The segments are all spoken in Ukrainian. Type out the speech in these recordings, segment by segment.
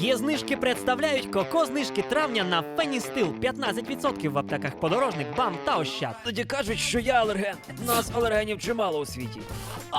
Є знижки представляють коко знижки травня на Феністил 15% в аптеках подорожник, бам та ощад. Тоді кажуть, що я алерген. Нас алергенів чимало у світі.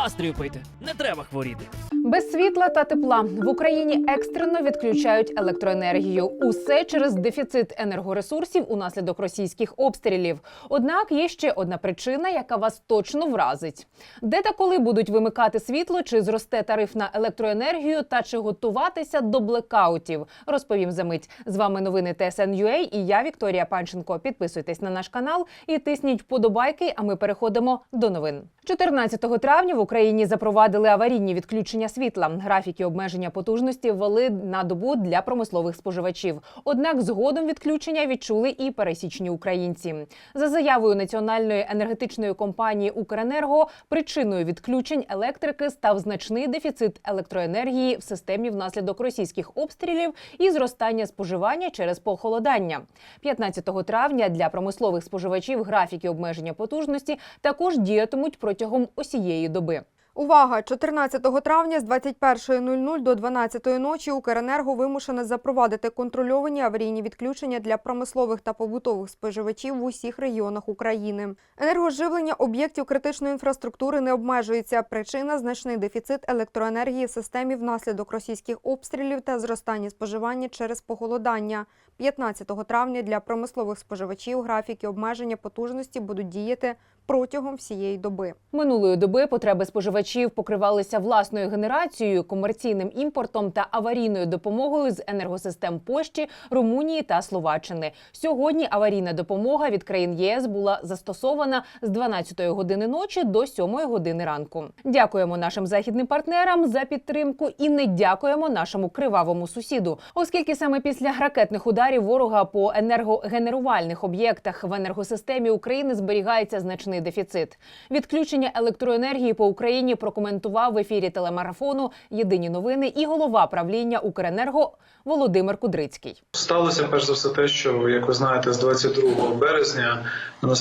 Астрію пийте, не треба хворіти. Без світла та тепла в Україні екстрено відключають електроенергію. Усе через дефіцит енергоресурсів унаслідок російських обстрілів. Однак є ще одна причина, яка вас точно вразить: де та коли будуть вимикати світло, чи зросте тариф на електроенергію, та чи готуватися до блекаутів. Розповім за мить. З вами новини ТСН.UA і я Вікторія Панченко. Підписуйтесь на наш канал і тисніть вподобайки. А ми переходимо до новин. 14 травня в Україні запровадили аварійні відключення світла. Графіки обмеження потужності ввели на добу для промислових споживачів. Однак згодом відключення відчули і пересічні українці. За заявою національної енергетичної компанії Укренерго, причиною відключень електрики став значний дефіцит електроенергії в системі внаслідок російських обстрілів і зростання споживання через похолодання. 15 травня для промислових споживачів графіки обмеження потужності також діятимуть протягом усієї доби. Увага! 14 травня з 21.00 до 12.00 ночі Укренерго вимушене запровадити контрольовані аварійні відключення для промислових та побутових споживачів в усіх регіонах України. Енергоживлення об'єктів критичної інфраструктури не обмежується. Причина значний дефіцит електроенергії в системі внаслідок російських обстрілів та зростання споживання через похолодання. 15 травня для промислових споживачів графіки обмеження потужності будуть діяти протягом всієї доби. Минулої доби потреби споживачів покривалися власною генерацією, комерційним імпортом та аварійною допомогою з енергосистем Польщі, Румунії та Словаччини. Сьогодні аварійна допомога від країн ЄС була застосована з 12 години ночі до 7 години ранку. Дякуємо нашим західним партнерам за підтримку і не дякуємо нашому кривавому сусіду, оскільки саме після ракетних ударів ворога по енергогенерувальних об'єктах в енергосистемі України зберігається значний дефіцит. Відключення електроенергії по Україні прокоментував в ефірі телемарафону Єдині новини і голова правління Укренерго Володимир Кудрицький. Сталося перш за все те, що як ви знаєте, з 22 березня на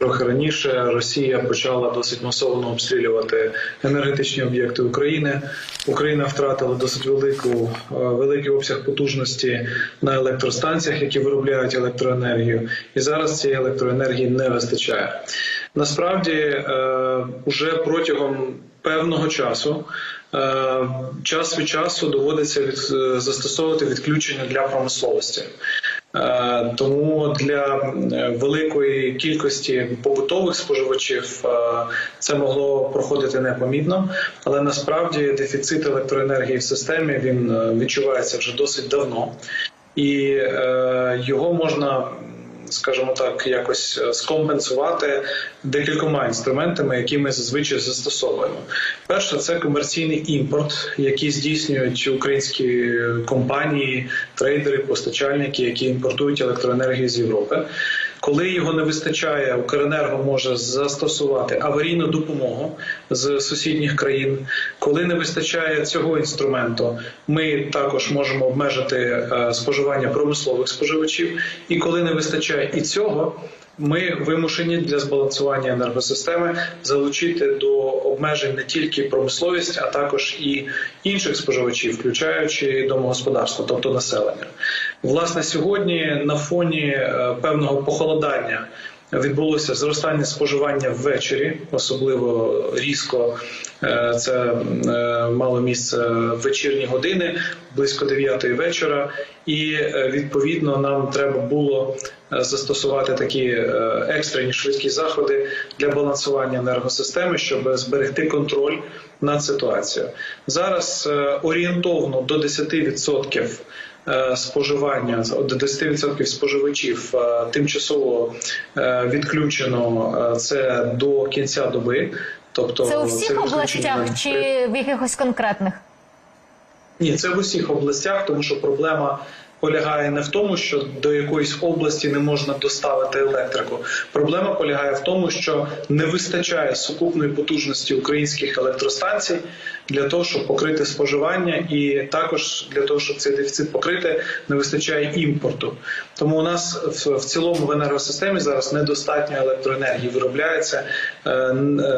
трохи раніше Росія почала досить масово обстрілювати енергетичні об'єкти України. Україна втратила досить велику е, великий обсяг потужності на електростанціях, які виробляють електроенергію, і зараз цієї електроенергії не вистачає. Насправді, е, уже протягом певного часу. е, Час від часу доводиться від, застосовувати відключення для промисловості. Е, Тому для е, великої кількості побутових споживачів е, це могло проходити непомітно, але насправді дефіцит електроенергії в системі він відчувається вже досить давно, і його можна. Скажімо так, якось е, скомпенсувати декількома інструментами, які ми зазвичай застосовуємо. Перше, це комерційний імпорт, який здійснюють українські компанії, трейдери, постачальники, які імпортують електроенергію з Європи. Коли його не вистачає, Укренерго може застосувати аварійну допомогу з сусідніх країн. Коли не вистачає цього інструменту, ми також можемо обмежити е, споживання промислових споживачів. І коли не вистачає і цього, ми вимушені для збалансування енергосистеми залучити до обмежень не тільки промисловість, а також і інших споживачів, включаючи домогосподарство, тобто населення. Власне, сьогодні на фоні е, певного похолодання. Відбулося зростання споживання ввечері, особливо різко. Е, Це е, мало місце в вечірні години, близько 9 вечора, і відповідно нам треба було застосувати такі екстрені швидкі заходи для балансування енергосистеми, щоб зберегти контроль над ситуацією. Зараз орієнтовно до 10% е, споживання до 10% споживачів е, тимчасово е, відключено е, це до кінця доби. Тобто Це у всіх відключення областях чи в якихось конкретних? ні, це в усіх областях, тому що проблема полягає не в тому, що до якоїсь області не можна доставити електрику. Проблема полягає в тому, що не вистачає сукупної потужності українських електростанцій для того, щоб покрити споживання, і також для того, щоб цей дефіцит покрити, не вистачає імпорту. Тому у нас в, цілому в енергосистемі зараз недостатньо електроенергії виробляється е, е,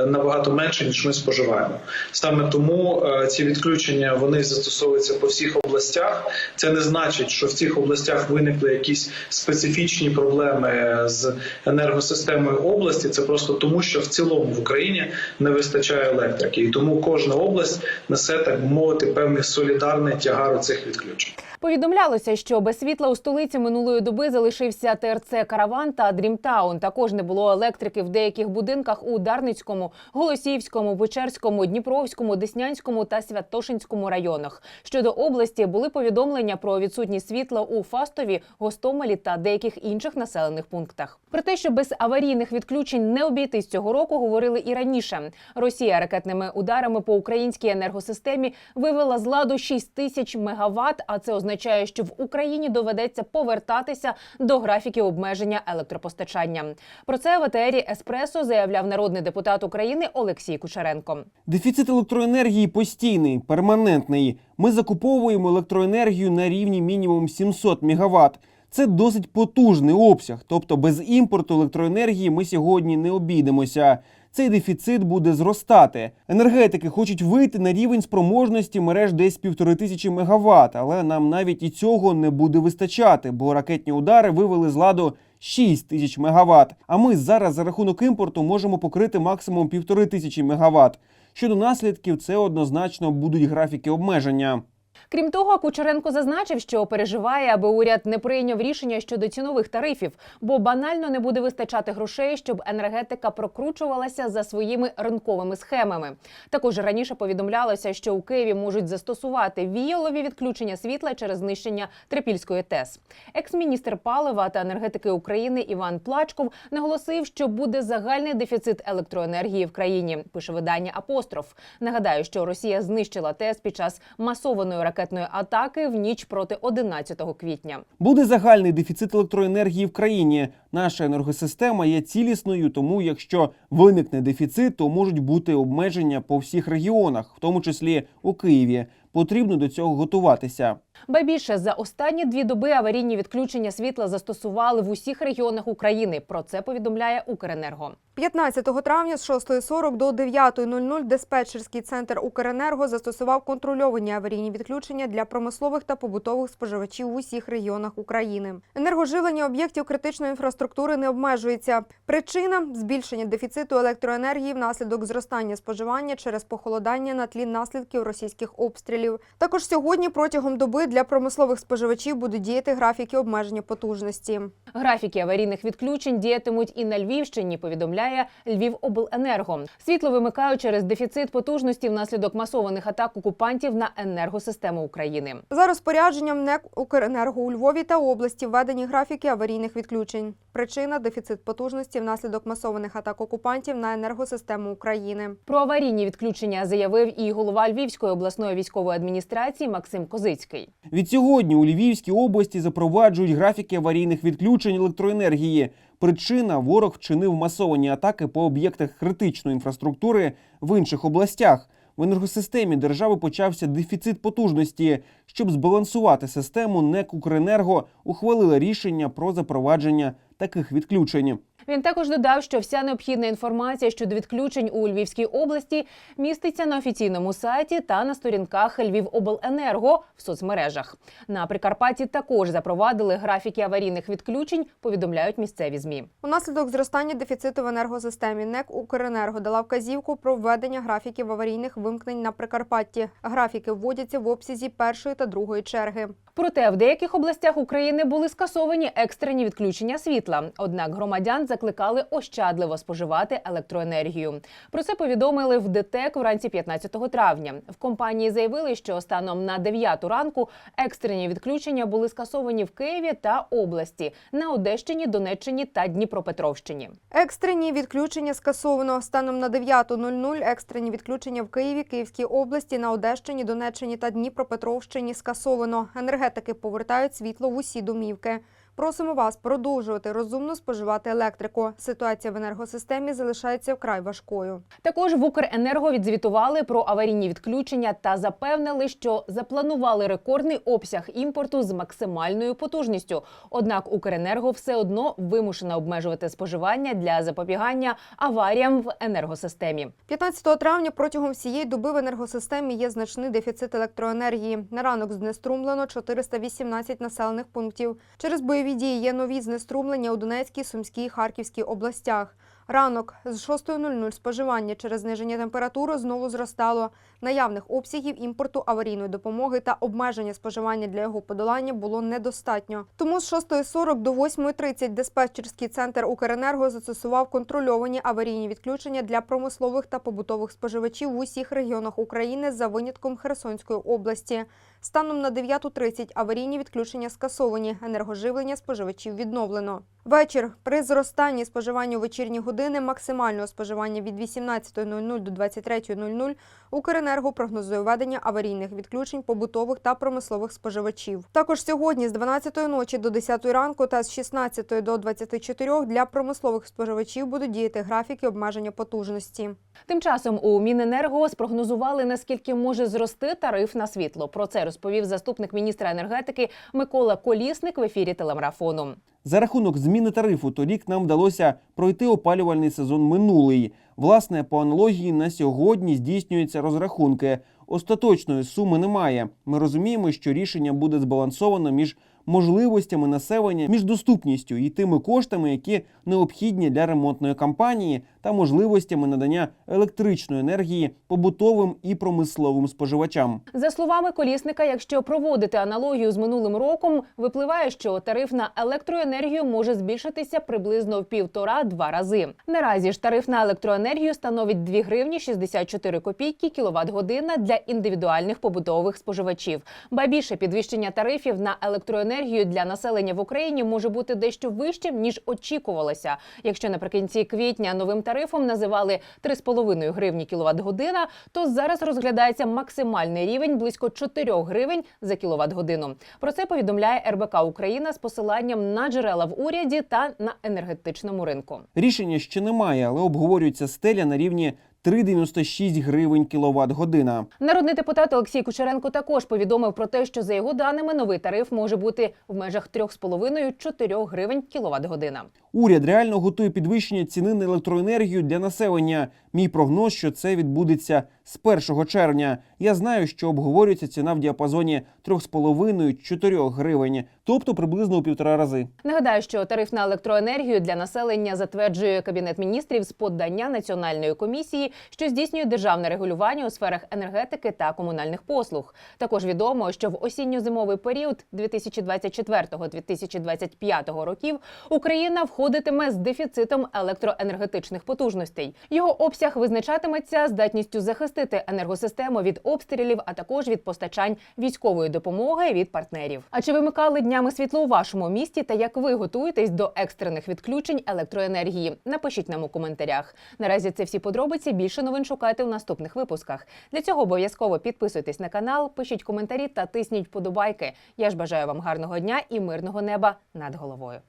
набагато менше ніж ми споживаємо. Саме тому е, ці відключення вони застосовуються по всіх областях. Це не значить, що в цих областях виникли якісь специфічні проблеми з енергосистемою області. Це просто тому, що в цілому в Україні не вистачає електрики, і тому кожна область несе так мовити певний солідарний тягар у цих відключень. Повідомлялося, що без світла у столиці минулої доби залишився ТРЦ Караван та Дрімтаун. Також не було електрики в деяких будинках у Дарницькому, Голосіївському, Печерському, Дніпровському, Деснянському та Святошинському районах. Щодо області були повідомлення про відсутність світла у Фастові, Гостомелі та деяких інших населених пунктах. Про те, що без аварійних відключень не обійтись цього року, говорили і раніше. Росія ракетними ударами по українській енергосистемі вивела з ладу 6 тисяч мегаватт, а це означає, що в Україні доведеться повертатися до графіків обмеження електропостачання. Про це в ЕТРі Еспресо заявляв народний депутат України Олексій Кучеренко. Дефіцит електроенергії постійний, перманентний. Ми закуповуємо електроенергію на рівні мінімум 700 МВт. Це досить потужний обсяг, тобто без імпорту електроенергії ми сьогодні не обійдемося. Цей дефіцит буде зростати. Енергетики хочуть вийти на рівень спроможності мереж десь півтори тисячі мегаватт, але нам навіть і цього не буде вистачати, бо ракетні удари вивели з ладу 6 тисяч мегаватт. А ми зараз за рахунок імпорту можемо покрити максимум півтори тисячі мегаватт. Щодо наслідків, це однозначно будуть графіки обмеження. Крім того, Кучеренко зазначив, що переживає, аби уряд не прийняв рішення щодо цінових тарифів, бо банально не буде вистачати грошей, щоб енергетика прокручувалася за своїми ринковими схемами. Також раніше повідомлялося, що у Києві можуть застосувати віялові відключення світла через знищення Трипільської ТЕС. Екс-міністр палива та енергетики України Іван Плачков наголосив, що буде загальний дефіцит електроенергії в країні. Пише видання Апостроф. Нагадаю, що Росія знищила ТЕС під час масованої ракетної атаки в ніч проти 11 квітня. Буде загальний дефіцит електроенергії в країні. Наша енергосистема є цілісною, тому якщо виникне дефіцит, то можуть бути обмеження по всіх регіонах, в тому числі у Києві. Потрібно до цього готуватися. Ба більше за останні дві доби аварійні відключення світла застосували в усіх регіонах України. Про це повідомляє Укренерго. 15 травня з 6.40 до 9.00 диспетчерський центр Укренерго застосував контрольовані аварійні відключення для промислових та побутових споживачів в усіх регіонах України. Енергоживлення об'єктів критичної інфраструктури не обмежується. Причина збільшення дефіциту електроенергії внаслідок зростання споживання через похолодання на тлі наслідків російських обстрілів. Також сьогодні протягом доби для промислових споживачів будуть діяти графіки обмеження потужності. Графіки аварійних відключень діятимуть і на Львівщині. Повідомляє Львівобленерго. Світло вимикають через дефіцит потужності внаслідок масованих атак окупантів на енергосистему України. За розпорядженням НЕК «Укренерго» у Львові та області введені графіки аварійних відключень. Причина – дефіцит потужності внаслідок масованих атак окупантів на енергосистему України. Про аварійні відключення заявив і голова Львівської обласної військової адміністрації Максим Козицький. Відсьогодні у Львівській області запроваджують графіки аварійних відключень електроенергії. Причина ворог вчинив масовані атаки по об'єктах критичної інфраструктури в інших областях. В енергосистемі держави почався дефіцит потужності. Щоб збалансувати систему, НЕК «Укренерго» ухвалила рішення про запровадження таких відключень. Він також додав, що вся необхідна інформація щодо відключень у Львівській області міститься на офіційному сайті та на сторінках Львівобленерго в соцмережах. На Прикарпатті також запровадили графіки аварійних відключень. Повідомляють місцеві змі. Унаслідок зростання дефіциту в енергосистемі НЕК «Укренерго» дала вказівку про введення графіків аварійних вимкнень на Прикарпатті. Графіки вводяться в обсязі першої та другої черги. Проте в деяких областях України були скасовані екстрені відключення світла. Однак громадян закликали ощадливо споживати електроенергію. Про це повідомили в ДТЕК вранці 15 травня. В компанії заявили, що станом на 9 ранку екстрені відключення були скасовані в Києві та області на Одещині, Донеччині та Дніпропетровщині. Екстрені відключення скасовано. Станом на 9.00 екстрені відключення в Києві, Київській області, на Одещині, Донеччині та Дніпропетровщині скасовано. Енергетики повертають світло в усі домівки. Просимо вас продовжувати розумно споживати електрику. Ситуація в енергосистемі залишається вкрай важкою. Також в Укренерго відзвітували про аварійні відключення та запевнили, що запланували рекордний обсяг імпорту з максимальною потужністю. Однак Укренерго все одно вимушена обмежувати споживання для запобігання аваріям в енергосистемі. 15 травня протягом всієї доби в енергосистемі є значний дефіцит електроенергії. На ранок знеструмлено 418 населених пунктів. Через бойові є нові знеструмлення у Донецькій, Сумській, Харківській областях. Ранок з 6.00 споживання через зниження температури знову зростало. Наявних обсягів імпорту аварійної допомоги та обмеження споживання для його подолання було недостатньо. Тому з 6.40 до 8.30 диспетчерський центр Укренерго застосував контрольовані аварійні відключення для промислових та побутових споживачів в усіх регіонах України за винятком Херсонської області. Станом на 9.30 аварійні відключення скасовані, енергоживлення споживачів відновлено. Вечір при зростанні споживання у вечірні години максимального споживання від 18.00 до 23.00 Укренерго прогнозує введення аварійних відключень побутових та промислових споживачів. Також сьогодні з 12 ночі до 10 ранку та з 16 до 24 для промислових споживачів будуть діяти графіки обмеження потужності. Тим часом у Міненерго спрогнозували, наскільки може зрости тариф на світло. Про це розповів заступник міністра енергетики Микола Колісник в ефірі телемарафону. За рахунок зміни тарифу торік нам вдалося пройти опалювальний сезон минулий. Власне, по аналогії на сьогодні здійснюються розрахунки. Остаточної суми немає. Ми розуміємо, що рішення буде збалансовано між можливостями населення, між доступністю і тими коштами, які необхідні для ремонтної кампанії, та можливостями надання електричної енергії побутовим і промисловим споживачам. За словами колісника, якщо проводити аналогію з минулим роком, випливає, що тариф на електроенергію може збільшитися приблизно в півтора-два рази. Наразі ж тариф на електроенергію становить 2 гривні 64 копійки кіловат година для індивідуальних побутових споживачів. Ба більше підвищення тарифів на електроенергію для населення в Україні може бути дещо вищим ніж очікувалося. Якщо наприкінці квітня новим тарифом називали 3,5 гривні кіловат година, то зараз розглядається максимальний рівень близько 4 гривень за кіловат годину. Про це повідомляє РБК Україна з посиланням на джерела в уряді та на енергетичному ринку. Рішення ще немає, але обговорюється стеля на рівні 3,96 гривень кіловат година. Народний депутат Олексій Кучеренко також повідомив про те, що за його даними новий тариф може бути в межах 3,5-4 гривень кіловат година. Уряд реально готує підвищення ціни на електроенергію для населення. Мій прогноз, що це відбудеться з 1 червня. Я знаю, що обговорюється ціна в діапазоні 3,5-4 гривень, тобто приблизно у півтора рази. Нагадаю, що тариф на електроенергію для населення затверджує кабінет міністрів з подання національної комісії, що здійснює державне регулювання у сферах енергетики та комунальних послуг. Також відомо, що в осінньо-зимовий період 2024-2025 років Україна входитиме з дефіцитом електроенергетичних потужностей. Його обсяг визначатиметься здатністю захистити енергосистему від обстрілів, а також від постачань військової допомоги від партнерів. А чи вимикали днями світло у вашому місті та як ви готуєтесь до екстрених відключень електроенергії? Напишіть нам у коментарях. Наразі це всі подробиці. Більше новин шукайте у наступних випусках. Для цього обов'язково підписуйтесь на канал, пишіть коментарі та тисніть вподобайки. Я ж бажаю вам гарного дня і мирного неба над головою.